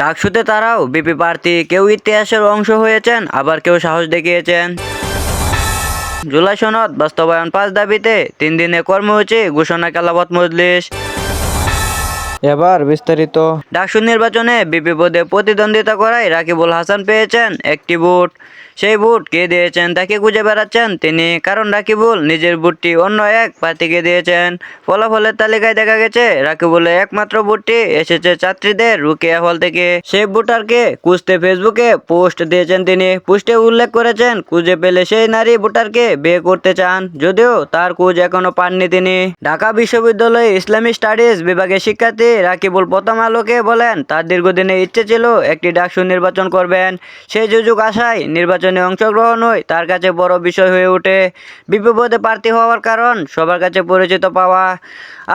ডাকসুতে তারাও বিপি প্রার্থী কেউ ইতিহাসের অংশ হয়েছেন, আবার কেউ সাহস দেখিয়েছেন। জুলাই সনদ বাস্তবায়ন পাঁচ দাবিতে তিন দিনে কর্মসূচি, ঘোষণা কালাবত মজলিস। এবার বিস্তারিত। ডাকসু নির্বাচনে বিপি পদে প্রতিদ্বন্দ্বিতা করায় রাকিবুল হাসান পেয়েছেন একটি ভোট। সেই ভোট কে দিয়েছেন, তাকে খুঁজে বেড়াচ্ছেন তিনি, কারণ রাকিবুল নিজের ভোটটি অন্য এক প্রার্থীকে দিয়েছেন। ফলাফলের তালিকায় দেখা গেছে, রাকিবুলের একমাত্র ভোটটি এসেছে ছাত্রীদের রুকিয়া হল থেকে। সেই ভোটারকে খুঁজতে ফেসবুকে পোস্ট দিয়েছেন তিনি। পোস্টে উল্লেখ করেছেন, খুঁজে পেলে সেই নারী ভোটারকে বিয়ে করতে চান, যদিও তার খোঁজ এখনও পাননি তিনি। ঢাকা বিশ্ববিদ্যালয়ে ইসলামী স্টাডিজ বিভাগের শিক্ষার্থী রাকিবুল প্রথম আলোকে বলেন, তার দীর্ঘদিনের ইচ্ছে ছিল একটি ডাকসু নির্বাচন করবেন। সেই সুযোগ আশায় নির্বাচনে অংশগ্রহণই তার কাছে বড় বিষয় হয়ে ওঠে। বিপদে প্রার্থী হওয়ার কারণ, সবার কাছে পরিচিত পাওয়া।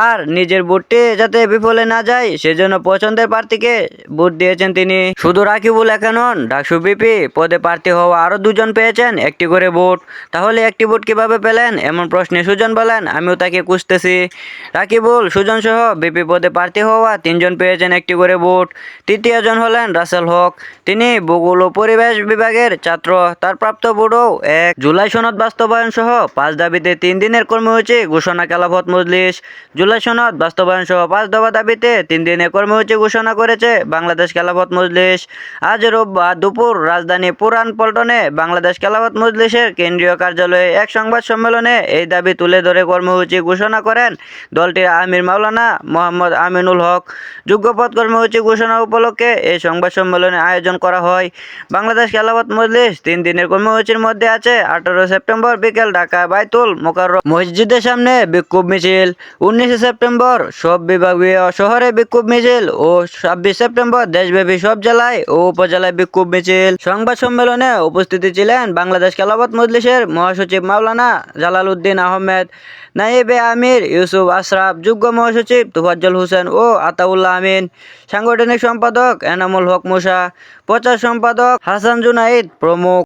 আর নিজের ভোটটি যাতে বিফলে না যায়, সেজন্য পছন্দের প্রার্থীকে ভোট দিয়েছেন তিনি। শুধু রাকিবুল একা নন, ডাকসু বিপি পদে প্রার্থী হওয়া আরও দুজন পেয়েছেন, একটি করে ভোট তাহলে একটি ভোট কীভাবে পেলেন? এমন প্রশ্নে সুজন বলেন, আমিও তাকে খুঁজতেছি। রাকিবুল, সুজন সহ বিপি পদে প্রার্থী হওয়া, তিনজন পেয়েছেন একটি করে ভোট। তৃতীয়জন হলেন রাসেল হক। তিনি ভূগোল ও পরিবেশ বিভাগের ছাত্র। তার প্রাপ্ত ভোটও এক জুলাই সনদ বাস্তবায়ন সহ পাঁচ দাবিতে তিন দিনের কর্মসূচি ঘোষণা কালাফত মজলিস। জুলাই সনদ বাস্তবায়ন সহ পাঁচ দফা দাবিতে তিন দিনের কর্মসূচি ঘোষণা করেছে বাংলাদেশ খেলাফত মজলিস। আজ রোববার দুপুর রাজধানী পুরান পল্টনে বাংলাদেশ খেলাফত মজলিসের কেন্দ্রীয় কার্যালয়ে এক সংবাদ সম্মেলনে এই দাবি তুলে ধরে কর্মসূচি ঘোষণা করেন দলটির আমির মাওলানা মোহাম্মদ আমিনুল হক। যোগ্যপদ কর্মসূচি ঘোষণা উপলক্ষে এই সংবাদ সম্মেলনের আয়োজন করা হয়। বাংলাদেশ খেলাফত মজলিস তিন দিনের কর্মসূচির মধ্যে আছে। আঠারো সেপ্টেম্বর বিকেল ঢাকা বাইতুল মোকার মসজিদের সামনে বিক্ষোভ মিছিল। উনিশে সেপ্টেম্বর সব বিভাগীয় শহরে বিক্ষোভ মিছিল ও ছাব্বিশ সেপ্টেম্বর দেশব্যাপী সব জেলায় ও উপজেলায় বিক্ষোভ মিছিল। সংবাদ সম্মেলনে উপস্থিতি ছিলেন বাংলাদেশ খেলাফত মজলিসের মহাসচিব মাওলানা জালাল উদ্দিন আহমেদ নাইবে আমির, ইউসুফ আশরাফ যুগ্ম মহাসচিব তুফাজ্জল হোসেন ও আতাউল্লাহ আমিন। সাংগঠনিক সম্পাদক এনামুল হক মুসা। প্রচার সম্পাদক হাসান জুনাইদ প্রমুখ।